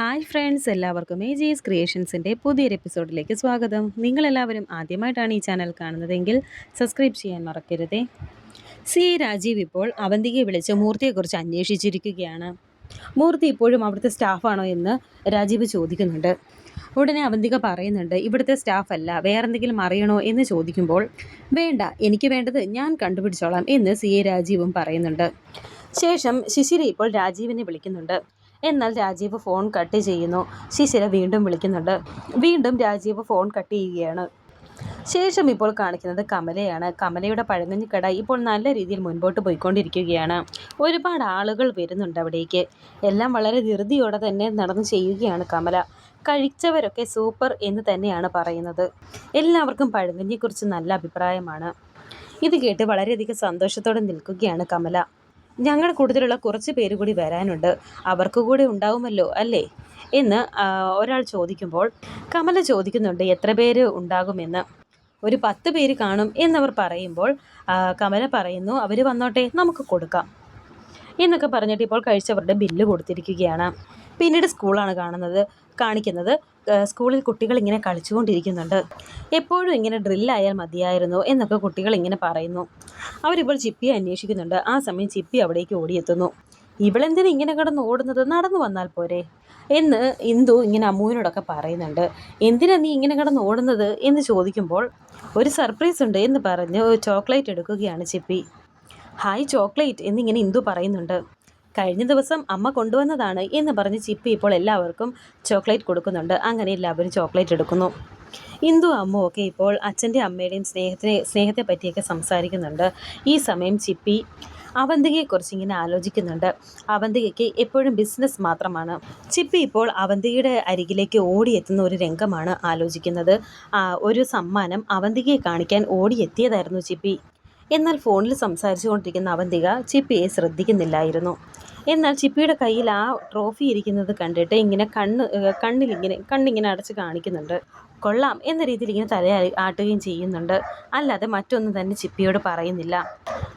Hi friends എല്ലാവർക്കും A ജീസ് ക്രിയേഷൻസിന്റെ പുതിയൊരു എപ്പിസോഡിലേക്ക് സ്വാഗതം. നിങ്ങളെല്ലാവരും ആദ്യമായിട്ടാണ് ഈ ചാനൽ കാണുന്നതെങ്കിൽ സബ്സ്ക്രൈബ് ചെയ്യാൻ മറക്കരുതേ. സി രാജീവ് ഇപ്പോൾ അവന്തികയെ വിളിച്ച് മൂർത്തിയെക്കുറിച്ച് അന്വേഷിച്ചിരിക്കുകയാണ്. മൂർത്തി ഇപ്പോഴും അവിടുത്തെ സ്റ്റാഫാണോ എന്ന് രാജീവ് ചോദിക്കുന്നുണ്ട്. ഉടനെ അവന്തിക പറയുന്നുണ്ട് ഇവിടുത്തെ സ്റ്റാഫ് അല്ല വേറെന്തെങ്കിലും അറിയണോ എന്ന് ചോദിക്കുമ്പോൾ വേണ്ട എനിക്ക് വേണ്ടത് ഞാൻ കണ്ടുപിടിച്ചോളാം എന്ന് സി എ രാജീവും പറയുന്നുണ്ട്. ശേഷം ശിശിര ഇപ്പോൾ രാജീവിനെ വിളിക്കുന്നുണ്ട്. എന്നാൽ രാജീവ് ഫോൺ കട്ട് ചെയ്യുന്നു. ശിശിര വീണ്ടും വിളിക്കുന്നുണ്ട്. വീണ്ടും രാജീവ് ഫോൺ കട്ട് ചെയ്യുകയാണ്. ശേഷം ഇപ്പോൾ കാണിക്കുന്നത് കമലയാണ്. കമലയുടെ പഴങ്ങഞ്ഞിക്കട ഇപ്പോൾ നല്ല രീതിയിൽ മുൻപോട്ട് പോയിക്കൊണ്ടിരിക്കുകയാണ്. ഒരുപാട് ആളുകൾ വരുന്നുണ്ട് അവിടേക്ക്. എല്ലാം വളരെ ധൃതിയോടെ തന്നെ നടന്ന് ചെയ്യുകയാണ് കമല. കഴിച്ചവരൊക്കെ സൂപ്പർ എന്ന് തന്നെയാണ് പറയുന്നത്. എല്ലാവർക്കും പഴങ്കഞ്ഞിയെക്കുറിച്ച് നല്ല അഭിപ്രായമാണ്. ഇത് കേട്ട് വളരെയധികം സന്തോഷത്തോടെ നിൽക്കുകയാണ് കമല. ഞങ്ങളുടെ കൂട്ടത്തിലുള്ള കുറച്ച് പേര് കൂടി വരാനുണ്ട്. അവർക്ക് കൂടെ ഉണ്ടാവുമല്ലോ അല്ലേ? എന്ന് ഒരാൾ ചോദിക്കുമ്പോൾ കമല ചോദിക്കുന്നുണ്ട് എത്ര പേര് ഉണ്ടാകുമെന്ന്? ഒരു പത്ത് പേര് കാണും എന്നവർ പറയുമ്പോൾ കമല പറയുന്നു അവർ വന്നോട്ടെ നമുക്ക് കൊടുക്കാം. എന്നൊക്കെ പറഞ്ഞിട്ട് ഇപ്പോൾ കഴിച്ചവരുടെ ബില്ല് കൊടുത്തിരിക്കുകയാണ്. പിന്നീട് സ്കൂളാണ് കാണുന്നത്. കാണിക്കുന്നത് സ്കൂളിൽ കുട്ടികൾ ഇങ്ങനെ കളിച്ചുകൊണ്ടിരിക്കുന്നുണ്ട്. എപ്പോഴും ഇങ്ങനെ ഡ്രില്ലായാൽ മതിയായിരുന്നു എന്നൊക്കെ കുട്ടികൾ ഇങ്ങനെ പറയുന്നു. അവരിപ്പോൾ ചിപ്പിയെ അന്വേഷിക്കുന്നുണ്ട്. ആ സമയം ചിപ്പി അവിടേക്ക് ഓടിയെത്തുന്നു. ഇവളെന്തിനാ ഇങ്ങനെ കിടന്ന് ഓടുന്നത്? നടന്നു വന്നാൽ പോരെ. എന്ന് ഇന്ദു ഇങ്ങനെ അമ്മുവിനോടൊക്കെ പറയുന്നുണ്ട്. എന്തിനാ നീ ഇങ്ങനെ കിടന്ന് ഓടുന്നത്? എന്ന് ചോദിക്കുമ്പോൾ ഒരു സർപ്രൈസ് ഉണ്ട് എന്ന് പറഞ്ഞ് ചോക്ലേറ്റ് എടുക്കുകയാണ് ചിപ്പി. ഹായ് ചോക്ലേറ്റ് എന്നിങ്ങനെ ഇന്ദു പറയുന്നുണ്ട്. കഴിഞ്ഞ ദിവസം അമ്മ കൊണ്ടുവന്നതാണ് എന്ന് പറഞ്ഞ് ചിപ്പി ഇപ്പോൾ എല്ലാവർക്കും ചോക്ലേറ്റ് കൊടുക്കുന്നുണ്ട്. അങ്ങനെ എല്ലാവരും ചോക്ലേറ്റ് എടുക്കുന്നു. ഇന്ദു അമ്മുവൊക്കെ ഇപ്പോൾ അച്ഛന്റെ അമ്മയുടെയും സ്നേഹത്തിനെ സ്നേഹത്തെ പറ്റിയൊക്കെ സംസാരിക്കുന്നുണ്ട്. ഈ സമയം ചിപ്പി അവന്തികയെക്കുറിച്ച് ഇങ്ങനെ ആലോചിക്കുന്നുണ്ട്. അവന്തികയ്ക്ക് എപ്പോഴും ബിസിനസ് മാത്രമാണ്. ചിപ്പി ഇപ്പോൾ അവന്തികയുടെ അരികിലേക്ക് ഓടിയെത്തുന്ന ഒരു രംഗമാണ് ആലോചിക്കുന്നത്. ഒരു സമ്മാനം അവന്തികയെ കാണിക്കാൻ ഓടിയെത്തിയതായിരുന്നു ചിപ്പി. എന്നാൽ ഫോണിൽ സംസാരിച്ചുകൊണ്ടിരിക്കുന്ന അവന്തിക ചിപ്പിയെ ശ്രദ്ധിക്കുന്നില്ലായിരുന്നു. എന്നാൽ ചിപ്പിയുടെ കയ്യിൽ ആ ട്രോഫി ഇരിക്കുന്നത് കണ്ടിട്ട് ഇങ്ങനെ കണ്ണ് കണ്ണിലിങ്ങനെ കണ്ണിങ്ങനെ അടച്ച് കാണിക്കുന്നുണ്ട്. കൊള്ളാം എന്ന രീതിയിൽ ഇങ്ങനെ തല ആട്ടുകയും ചെയ്യുന്നുണ്ട്. അല്ലാതെ മറ്റൊന്നും തന്നെ ചിപ്പിയോട് പറയുന്നില്ല.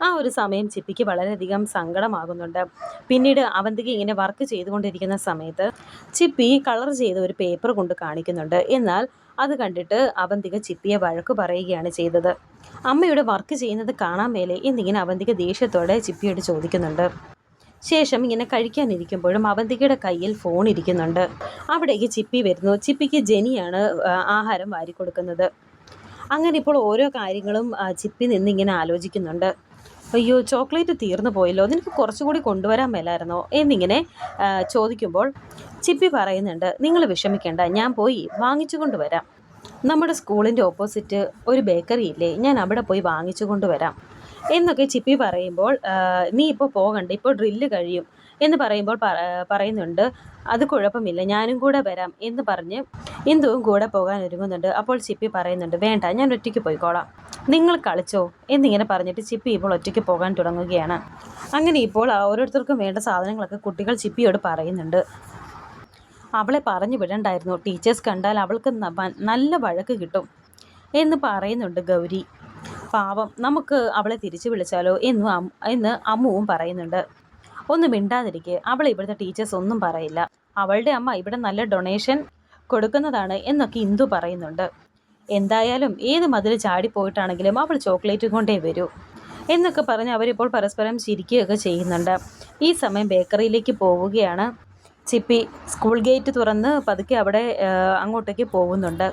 ആ ഒരു സമയം ചിപ്പിക്ക് വളരെയധികം സങ്കടമാകുന്നുണ്ട്. പിന്നീട് അവന്തിക ഇങ്ങനെ വർക്ക് ചെയ്തുകൊണ്ടിരിക്കുന്ന സമയത്ത് ചിപ്പി കളർ ചെയ്ത ഒരു പേപ്പർ കൊണ്ട് കാണിക്കുന്നുണ്ട്. എന്നാൽ അത് കണ്ടിട്ട് അവന്തിക ചിപ്പിയെ വഴക്ക് പറയുകയാണ് ചെയ്തത്. അമ്മയുടെ വർക്ക് ചെയ്യുന്നത് കാണാൻ മേലെ എന്നിങ്ങനെ അവന്തിക ദേഷ്യത്തോടെ ചിപ്പിയോട് ചോദിക്കുന്നുണ്ട്. ശേഷം ഇങ്ങനെ കഴിക്കാനിരിക്കുമ്പോഴും അവന്തികയുടെ കയ്യിൽ ഫോൺ ഇരിക്കുന്നുണ്ട്. അവിടേക്ക് ചിപ്പി വരുന്നു. ചിപ്പിക്ക് ജെനിയാണ് ആഹാരം വാരിക്കൊടുക്കുന്നത്. അങ്ങനെ ഇപ്പോൾ ഓരോ കാര്യങ്ങളും ചിപ്പി നിന്നിങ്ങനെ ആലോചിക്കുന്നുണ്ട്. അയ്യോ ചോക്ലേറ്റ് തീർന്നു പോയല്ലോ. നിനക്ക് കുറച്ചുകൂടി കൊണ്ടുവരാൻ മേലായിരുന്നോ? എന്നിങ്ങനെ ചോദിക്കുമ്പോൾ ചിപ്പി പറയുന്നുണ്ട് നിങ്ങൾ വിഷമിക്കേണ്ട ഞാൻ പോയി വാങ്ങിച്ചു കൊണ്ടുവരാം. നമ്മുടെ സ്കൂളിന്റെ ഓപ്പോസിറ്റ് ഒരു ബേക്കറി ഇല്ലേ? ഞാൻ അവിടെ പോയി വാങ്ങിച്ചു കൊണ്ടുവരാം. എന്നൊക്കെ ചിപ്പി പറയുമ്പോൾ നീ ഇപ്പോൾ പോകണ്ട ഇപ്പോൾ ഡ്രില്ല് കഴിയും. എന്ന് പറയുമ്പോൾ പറയുന്നുണ്ട് അത് കുഴപ്പമില്ല ഞാനും കൂടെ വരാം. എന്ന് പറഞ്ഞ് ഇന്ദുവും കൂടെ പോകാൻ ഒരുങ്ങുന്നുണ്ട്. അപ്പോൾ ചിപ്പി പറയുന്നുണ്ട് വേണ്ട ഞാൻ ഒറ്റയ്ക്ക് പോയിക്കോളാം. നിങ്ങൾ കളിച്ചോ എന്നിങ്ങനെ പറഞ്ഞിട്ട് ചിപ്പി ഇപ്പോൾ ഒറ്റയ്ക്ക് പോകാൻ തുടങ്ങുകയാണ്. അങ്ങനെ ഇപ്പോൾ ഓരോരുത്തർക്കും വേണ്ട സാധനങ്ങളൊക്കെ കുട്ടികൾ ചിപ്പിയോട് പറയുന്നുണ്ട്. അവളെ പറഞ്ഞു വിടണ്ടായിരുന്നു. ടീച്ചേഴ്സ് കണ്ടാൽ അവൾക്ക് നല്ല വഴക്ക് കിട്ടും എന്ന് പറയുന്നുണ്ട് ഗൗരി. പാവം നമുക്ക് അവളെ തിരിച്ചു വിളിച്ചാലോ എന്നും എന്ന് അമ്മുവും പറയുന്നുണ്ട്. ഒന്ന് മിണ്ടാതിരിക്കെ അവൾ ഇവിടുത്തെ ടീച്ചേഴ്സ് ഒന്നും പറയില്ല. അവളുടെ അമ്മ ഇവിടെ നല്ല ഡൊണേഷൻ കൊടുക്കുന്നതാണ് എന്നൊക്കെ ഇന്ദു പറയുന്നുണ്ട്. എന്തായാലും ഏത് മതിൽ ചാടിപ്പോയിട്ടാണെങ്കിലും അവൾ ചോക്ലേറ്റ് കൊണ്ടേ വരൂ. എന്നൊക്കെ പറഞ്ഞ് അവരിപ്പോൾ പരസ്പരം ചിരിക്കുകയൊക്കെ ചെയ്യുന്നുണ്ട്. ഈ സമയം ബേക്കറിയിലേക്ക് പോവുകയാണ്. ചിപ്പി സ്കൂൾ ഗേറ്റ് തുറന്ന് പതുക്കെ അവിടെ അങ്ങോട്ടേക്ക് പോകുന്നുണ്ട്.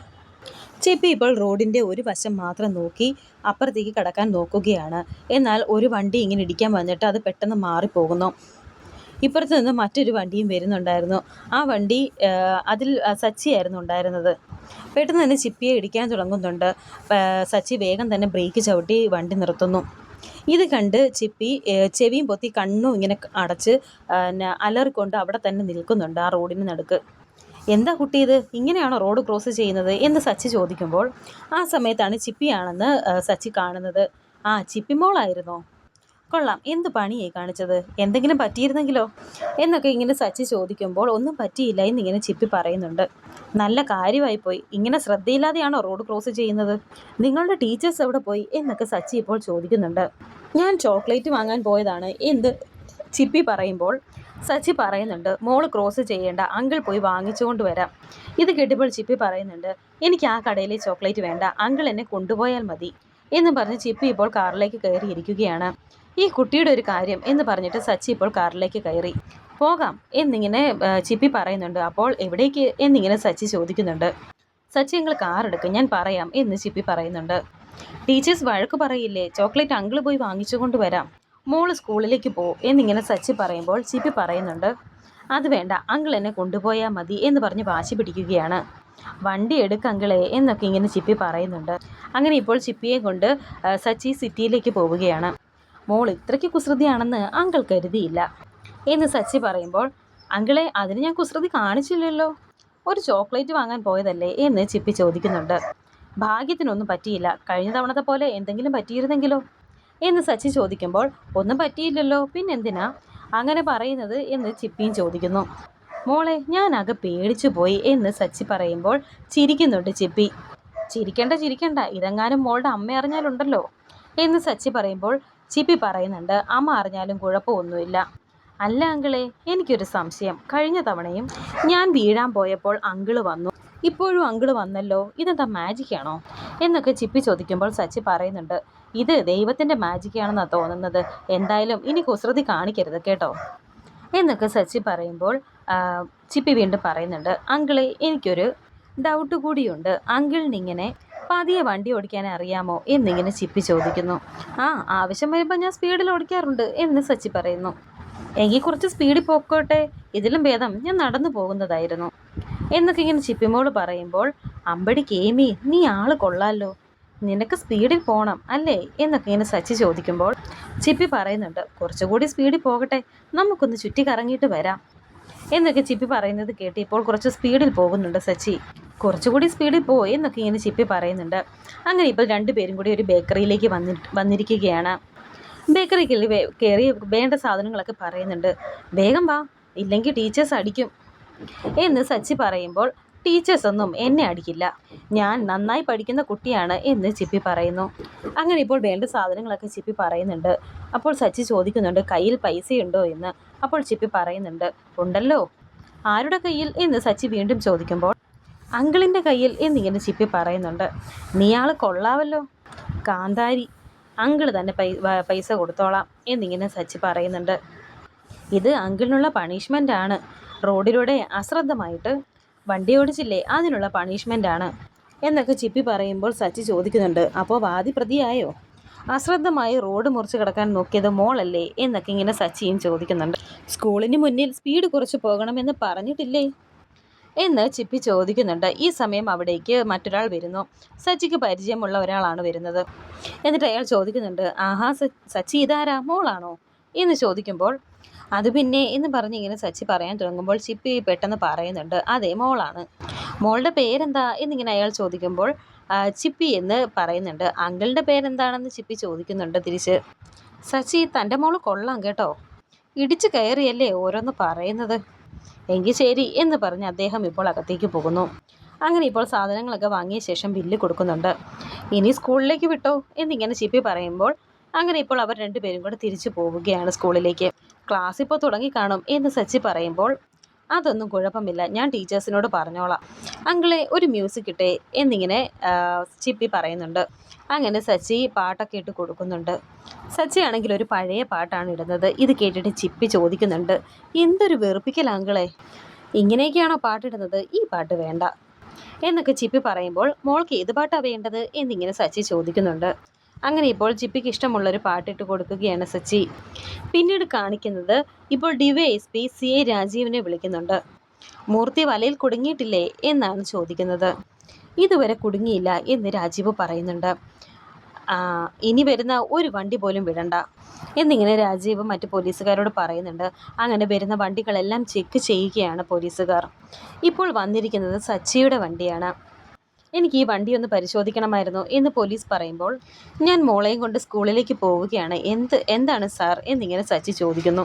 ചിപ്പി ഇപ്പോൾ റോഡിന്റെ ഒരു വശം മാത്രം നോക്കി അപ്പുറത്തേക്ക് കടക്കാൻ നോക്കുകയാണ്. എന്നാൽ ഒരു വണ്ടി ഇങ്ങനെ ഇടിക്കാൻ വന്നിട്ട് അത് പെട്ടെന്ന് മാറിപ്പോകുന്നു. ഇപ്പുറത്ത് നിന്ന് മറ്റൊരു വണ്ടിയും വരുന്നുണ്ടായിരുന്നു. ആ വണ്ടി അതിൽ സച്ചിയായിരുന്നു ഉണ്ടായിരുന്നത്. പെട്ടെന്ന് തന്നെ ചിപ്പിയെ ഇടിക്കാൻ തുടങ്ങുന്നുണ്ട്. സച്ചി വേഗം തന്നെ ബ്രേക്ക് ചവിട്ടി വണ്ടി നിർത്തുന്നു. ഇത് കണ്ട് ചിപ്പി ചെവിയും പൊത്തി കണ്ണും ഇങ്ങനെ അടച്ച് അലറിക്കൊണ്ട് അവിടെ തന്നെ നിൽക്കുന്നുണ്ട് ആ റോഡിന് നടുക്ക്. എന്താ കുട്ടി ഇത്? ഇങ്ങനെയാണോ റോഡ് ക്രോസ് ചെയ്യുന്നത്? എന്ന് സച്ചി ചോദിക്കുമ്പോൾ ആ സമയത്താണ് ചിപ്പിയാണെന്ന് സച്ചി കാണുന്നത്. ആ ചിപ്പിമോളായിരുന്നോ? കൊള്ളാം. എന്ത് പണിയായി കാണിച്ചത്? എന്തെങ്കിലും പറ്റിയിരുന്നെങ്കിലോ? എന്നൊക്കെ ഇങ്ങനെ സച്ചി ചോദിക്കുമ്പോൾ ഒന്നും പറ്റിയില്ല എന്നിങ്ങനെ ചിപ്പി പറയുന്നുണ്ട്. നല്ല കാര്യമായി പോയി ഇങ്ങനെ ശ്രദ്ധയില്ലാതെയാണോ റോഡ് ക്രോസ് ചെയ്യുന്നത്? നിങ്ങളുടെ ടീച്ചേഴ്സ് എവിടെ പോയി? എന്നൊക്കെ സച്ചി ഇപ്പോൾ ചോദിക്കുന്നുണ്ട്. ഞാൻ ചോക്ലേറ്റ് വാങ്ങാൻ പോയതാണ്. എന്ത്? ചിപ്പി പറയുമ്പോൾ സച്ചി പറയുന്നുണ്ട് മോൾ ക്രോസ് ചെയ്യേണ്ട. അങ്കിൾ പോയി വാങ്ങിച്ചുകൊണ്ട് വരാം. ഇത് കേട്ടപ്പോൾ ചിപ്പി പറയുന്നുണ്ട് എനിക്ക് ആ കടയിലെ ചോക്ലേറ്റ് വേണ്ട. അങ്കിൾ എന്നെ കൊണ്ടുപോയാൽ മതി. എന്ന് പറഞ്ഞ് ചിപ്പി ഇപ്പോൾ കാറിലേക്ക് കയറിയിരിക്കുകയാണ്. ഈ കുട്ടിയുടെ ഒരു കാര്യം എന്ന് പറഞ്ഞിട്ട് സച്ചി ഇപ്പോൾ കാറിലേക്ക് കയറി. പോകാം എന്നിങ്ങനെ ചിപ്പി പറയുന്നുണ്ട്. അപ്പോൾ എവിടേക്ക് എന്നിങ്ങനെ സച്ചി ചോദിക്കുന്നുണ്ട്. സച്ചി ഞങ്ങൾ കാർ എടുക്കും ഞാൻ പറയാം എന്ന് ചിപ്പി പറയുന്നുണ്ട്. ടീച്ചേഴ്സ് വഴക്ക് പറയില്ലേ? ചോക്ലേറ്റ് അങ്കിൾ പോയി വാങ്ങിച്ചുകൊണ്ട് വരാം. മോൾ സ്കൂളിലേക്ക് പോ എന്നിങ്ങനെ സച്ചി പറയുമ്പോൾ ചിപ്പി പറയുന്നുണ്ട്. അത് വേണ്ട അങ്കിൾ എന്നെ കൊണ്ടുപോയാൽ മതി എന്ന് പറഞ്ഞ് വാശി പിടിക്കുകയാണ്. വണ്ടി എടുക്ക അങ്കിളെ എന്നൊക്കെ ഇങ്ങനെ ചിപ്പി പറയുന്നുണ്ട്. അങ്ങനെ ഇപ്പോൾ ചിപ്പിയെ കൊണ്ട് സച്ചി സിറ്റിയിലേക്ക് പോവുകയാണ്. മോൾ ഇത്രയ്ക്ക് കുസൃതിയാണെന്ന് അങ്കിൾ കരുതിയില്ല. എന്ന് സച്ചി പറയുമ്പോൾ അങ്കിളെ അതിന് ഞാൻ കുസൃതി കാണിച്ചില്ലല്ലോ. ഒരു ചോക്ലേറ്റ് വാങ്ങാൻ പോയതല്ലേ? എന്ന് ചിപ്പി ചോദിക്കുന്നുണ്ട്. ഭാഗ്യത്തിനൊന്നും പറ്റിയില്ല. കഴിഞ്ഞ തവണത്തെ പോലെ എന്തെങ്കിലും പറ്റിയിരുന്നെങ്കിലോ? എന്ന് സച്ചി ചോദിക്കുമ്പോൾ ഒന്നും പറ്റിയില്ലല്ലോ. പിന്നെന്തിനാ? അങ്ങനെ പറയുന്നത് എന്ന് ചിപ്പിയും ചോദിക്കുന്നു. മോളെ ഞാനാകെ പേടിച്ചു പോയി. എന്ന് സച്ചി പറയുമ്പോൾ ചിരിക്കുന്നുണ്ട് ചിപ്പി. ചിരിക്കണ്ട ചിരിക്കണ്ട. ഇതെങ്ങാനും മോളുടെ അമ്മ അറിഞ്ഞാലുണ്ടല്ലോ. എന്ന് സച്ചി പറയുമ്പോൾ ചിപ്പി പറയുന്നുണ്ട് അമ്മ അറിഞ്ഞാലും കുഴപ്പമൊന്നുമില്ല. അല്ല അങ്കിളെ എനിക്കൊരു സംശയം. കഴിഞ്ഞ തവണയും ഞാൻ വീഴാൻ പോയപ്പോൾ അങ്കിൾ വന്നു. ഇപ്പോഴും അങ്കിൾ വന്നല്ലോ? ഇതെന്താ മാജിക് ആണോ? എന്നൊക്കെ ചിപ്പി ചോദിക്കുമ്പോൾ സച്ചി പറയുന്നുണ്ട് ഇത് ദൈവത്തിന്റെ മാജിക് ആണെന്നാണ് തോന്നുന്നത്. എന്തായാലും ഇനി കുസൃതി കാണിക്കരുത് കേട്ടോ. എന്നൊക്കെ സച്ചി പറയുമ്പോൾ ചിപ്പി വീണ്ടും പറയുന്നുണ്ട് അങ്കിളെ എനിക്കൊരു ഡൗട്ട് കൂടിയുണ്ട്. അങ്കിളിനിങ്ങനെ പതിയെ വണ്ടി ഓടിക്കാൻ അറിയാമോ എന്നിങ്ങനെ ചിപ്പി ചോദിക്കുന്നു. ആ ആവശ്യം വരുമ്പോൾ ഞാൻ സ്പീഡിൽ ഓടിക്കാറുണ്ട് എന്ന് സച്ചി പറയുന്നു. എങ്കിൽ കുറച്ച് സ്പീഡിൽ പോക്കോട്ടെ ഇതിലും ഭേദം ഞാൻ നടന്നു പോകുന്നതായിരുന്നു എന്നൊക്കെ ഇങ്ങനെ ചിപ്പിമോൾ പറയുമ്പോൾ അമ്പടി കേമി നീ ആൾ കൊള്ളാലോ നിനക്ക് സ്പീഡിൽ പോകണം അല്ലേ? എന്നൊക്കെ ഇങ്ങനെ സച്ചി ചോദിക്കുമ്പോൾ ചിപ്പി പറയുന്നുണ്ട് കുറച്ചുകൂടി സ്പീഡിൽ പോകട്ടെ നമുക്കൊന്ന് ചുറ്റി കറങ്ങിയിട്ട് വരാം എന്നൊക്കെ ചിപ്പി പറയുന്നത് കേട്ട് ഇപ്പോൾ കുറച്ച് സ്പീഡിൽ പോകുന്നുണ്ട് സച്ചി. കുറച്ചുകൂടി സ്പീഡിൽ പോയി എന്നൊക്കെ ഇങ്ങനെ ചിപ്പി പറയുന്നുണ്ട്. അങ്ങനെ ഇപ്പോൾ രണ്ടുപേരും കൂടി ഒരു ബേക്കറിയിലേക്ക് വന്നി വന്നിരിക്കുകയാണ്. ബേക്കറി കയറി വേണ്ട സാധനങ്ങളൊക്കെ പറയുന്നുണ്ട്. വേഗം വാ ഇല്ലെങ്കിൽ ടീച്ചേഴ്സ് അടിക്കും. എന്ന് സച്ചി പറയുമ്പോൾ ടീച്ചേഴ്സൊന്നും എന്നെ അടിക്കില്ല. ഞാൻ നന്നായി പഠിക്കുന്ന കുട്ടിയാണ് എന്ന് ചിപ്പി പറയുന്നു. അങ്ങനെ ഇപ്പോൾ വേണ്ട സാധനങ്ങളൊക്കെ ചിപ്പി പറയുന്നുണ്ട്. അപ്പോൾ സച്ചി ചോദിക്കുന്നുണ്ട് കയ്യിൽ പൈസയുണ്ടോ? എന്ന്. അപ്പോൾ ചിപ്പി പറയുന്നുണ്ട് ഉണ്ടല്ലോ. ആരുടെ കയ്യിൽ? എന്ന് സച്ചി വീണ്ടും ചോദിക്കുമ്പോൾ അങ്കിളിന്റെ കയ്യിൽ എന്നിങ്ങനെ ചിപ്പി പറയുന്നുണ്ട്. നീയാൾ കൊള്ളാവല്ലോ. കാന്താരി അങ്കിൾ തന്നെ പൈസ കൊടുത്തോളാം എന്നിങ്ങനെ സച്ചി പറയുന്നുണ്ട്. ഇത് അങ്കിളിനുള്ള പണിഷ്മെന്റ് ആണ്. റോഡിലൂടെ അശ്രദ്ധമായിട്ട് വണ്ടി ഓടിച്ചില്ലേ അതിനുള്ള പണിഷ്മെന്റ് ആണ് എന്നൊക്കെ ചിപ്പി പറയുമ്പോൾ സച്ചി ചോദിക്കുന്നുണ്ട്. അപ്പോൾ വാദി പ്രതിയായോ അശ്രദ്ധമായി റോഡ് മുറിച്ച് കിടക്കാൻ നോക്കിയത് മോളല്ലേ? എന്നൊക്കെ ഇങ്ങനെ സച്ചിയും ചോദിക്കുന്നുണ്ട്. സ്കൂളിന് മുന്നിൽ സ്പീഡ് കുറച്ച് പോകണമെന്ന് പറഞ്ഞിട്ടില്ലേ? എന്ന് ചിപ്പി ചോദിക്കുന്നുണ്ട്. ഈ സമയം അവിടേക്ക് മറ്റൊരാൾ വരുന്നു. സച്ചിക്ക് പരിചയമുള്ള ഒരാളാണ് വരുന്നത്. എന്നിട്ട് അയാൾ ചോദിക്കുന്നുണ്ട് ആഹാ സച്ചി ഇതാരാ? മോളാണോ? എന്ന് ചോദിക്കുമ്പോൾ അത് പിന്നെ എന്ന് പറഞ്ഞ് ഇങ്ങനെ സച്ചി പറയാൻ തുടങ്ങുമ്പോൾ ചിപ്പി പെട്ടെന്ന് പറയുന്നുണ്ട് അതെ മോളാണ്. മോളുടെ പേരെന്താ? എന്നിങ്ങനെ അയാൾ ചോദിക്കുമ്പോൾ ചിപ്പി എന്ന് പറയുന്നുണ്ട്. അങ്കിളിന്റെ പേരെന്താണെന്ന് ചിപ്പി ചോദിക്കുന്നുണ്ട് തിരിച്ച്. സച്ചി തന്റെ മോൾ കൊള്ളാം കേട്ടോ. ഇടിച്ചു കയറിയല്ലേ ഓരോന്ന് പറയുന്നത്? എങ്കിൽ ശരി എന്ന് പറഞ്ഞ് അദ്ദേഹം ഇപ്പോൾ അകത്തേക്ക് പോകുന്നു. അങ്ങനെ ഇപ്പോൾ സാധനങ്ങളൊക്കെ വാങ്ങിയ ശേഷം ബില്ല് കൊടുക്കുന്നുണ്ട്. ഇനി സ്കൂളിലേക്ക് വിട്ടോ? എന്നിങ്ങനെ ചിപ്പി പറയുമ്പോൾ അങ്ങനെ ഇപ്പോൾ അവർ രണ്ടുപേരും കൂടെ തിരിച്ചു പോവുകയാണ് സ്കൂളിലേക്ക്. ക്ലാസ് ഇപ്പോൾ തുടങ്ങിക്കാണും എന്ന് സച്ചി പറയുമ്പോൾ അതൊന്നും കുഴപ്പമില്ല. ഞാൻ ടീച്ചേഴ്സിനോട് പറഞ്ഞോളാം. അങ്കിളെ ഒരു മ്യൂസിക് ഇട്ടേ എന്നിങ്ങനെ ചിപ്പി പറയുന്നുണ്ട്. അങ്ങനെ സച്ചി പാട്ടൊക്കെ ഇട്ട് കൊടുക്കുന്നുണ്ട്. സച്ചി ആണെങ്കിൽ ഒരു പഴയ പാട്ടാണ് ഇടുന്നത്. ഇത് കേട്ടിട്ട് ചിപ്പി ചോദിക്കുന്നുണ്ട്. എന്തൊരു വെറുപ്പിക്കൽ അങ്കിളെ. ഇങ്ങനെയൊക്കെയാണോ പാട്ടിടുന്നത്? ഈ പാട്ട് വേണ്ട. എന്നൊക്കെ ചിപ്പി പറയുമ്പോൾ മോൾക്ക് ഏത് പാട്ടാണ് വേണ്ടത്? എന്നിങ്ങനെ സച്ചി ചോദിക്കുന്നുണ്ട്. അങ്ങനെ ഇപ്പോൾ ചിപ്പിക്ക് ഇഷ്ടമുള്ളൊരു പാട്ടിട്ട് കൊടുക്കുകയാണ് സച്ചി. പിന്നീട് കാണിക്കുന്നത് ഇപ്പോൾ DY S P C A രാജീവിനെ വിളിക്കുന്നുണ്ട്. മൂർത്തി വലയിൽ കുടുങ്ങിയിട്ടില്ലേ എന്നാണ് ചോദിക്കുന്നത്. ഇതുവരെ കുടുങ്ങിയില്ല എന്ന് രാജീവ് പറയുന്നുണ്ട്. ഇനി വരുന്ന ഒരു വണ്ടി പോലും വിടണ്ട എന്നിങ്ങനെ രാജീവ് മറ്റ് പോലീസുകാരോട് പറയുന്നുണ്ട്. അങ്ങനെ വരുന്ന വണ്ടികളെല്ലാം ചെക്ക് ചെയ്യുകയാണ് പോലീസുകാർ. ഇപ്പോൾ വന്നിരിക്കുന്നത് സച്ചിയുടെ വണ്ടിയാണ്. എനിക്ക് ഈ വണ്ടി ഒന്ന് പരിശോധിക്കണമായിരുന്നു എന്ന് പോലീസ് പറയുമ്പോൾ ഞാൻ മോളെയും കൊണ്ട് സ്കൂളിലേക്ക് പോവുകയാണ്. എന്ത് എന്താണ് സാർ? എന്നിങ്ങനെ സച്ചി ചോദിക്കുന്നു.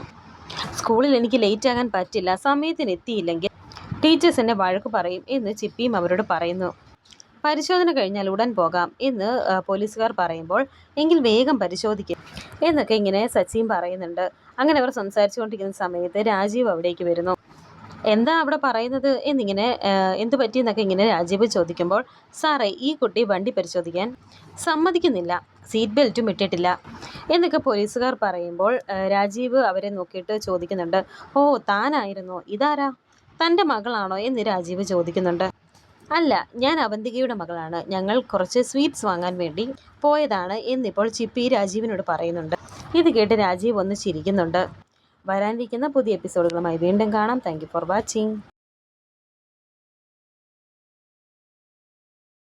സ്കൂളിൽ എനിക്ക് ലേറ്റ് ആകാൻ പറ്റില്ല. സമയത്തിന് എത്തിയില്ലെങ്കിൽ ടീച്ചേഴ്സ് എന്നെ വഴക്ക് പറയും എന്ന് ചിപ്പിയും അവരോട് പറയുന്നു. പരിശോധന കഴിഞ്ഞാൽ ഉടൻ പോകാം എന്ന് പോലീസുകാർ പറയുമ്പോൾ എങ്കിൽ വേഗം പരിശോധിക്കും എന്നൊക്കെ ഇങ്ങനെ സച്ചിയും പറയുന്നുണ്ട്. അങ്ങനെ അവർ സംസാരിച്ചുകൊണ്ടിരിക്കുന്ന സമയത്ത് രാജീവ് അവിടേക്ക് വരുന്നു. എന്താ അവിടെ പറയുന്നത് എന്നിങ്ങനെ എന്തു പറ്റിയെന്നൊക്കെ ഇങ്ങനെ രാജീവ് ചോദിക്കുമ്പോൾ സാറേ ഈ കുട്ടി വണ്ടി പരിശോധിക്കാൻ സമ്മതിക്കുന്നില്ല സീറ്റ് ബെൽറ്റും ഇട്ടിട്ടില്ല എന്നൊക്കെ പോലീസുകാർ പറയുമ്പോൾ രാജീവ് അവരെ നോക്കിയിട്ട് ചോദിക്കുന്നുണ്ട് ഓ താനായിരുന്നോ? ഇതാരാ? തന്റെ മകളാണോ? എന്ന് രാജീവ് ചോദിക്കുന്നുണ്ട്. അല്ല ഞാൻ അവന്തികയുടെ മകളാണ്. ഞങ്ങൾ കുറച്ച് സ്വീറ്റ്സ് വാങ്ങാൻ വേണ്ടി പോയതാണ് എന്നിപ്പോൾ ചിപ്പി രാജീവിനോട് പറയുന്നുണ്ട്. ഇത് കേട്ട് രാജീവ് ഒന്ന് ചിരിക്കുന്നുണ്ട്. വരാനിരിക്കുന്ന പുതിയ എപ്പിസോഡുകളുമായി വീണ്ടും കാണാം. Thank for watching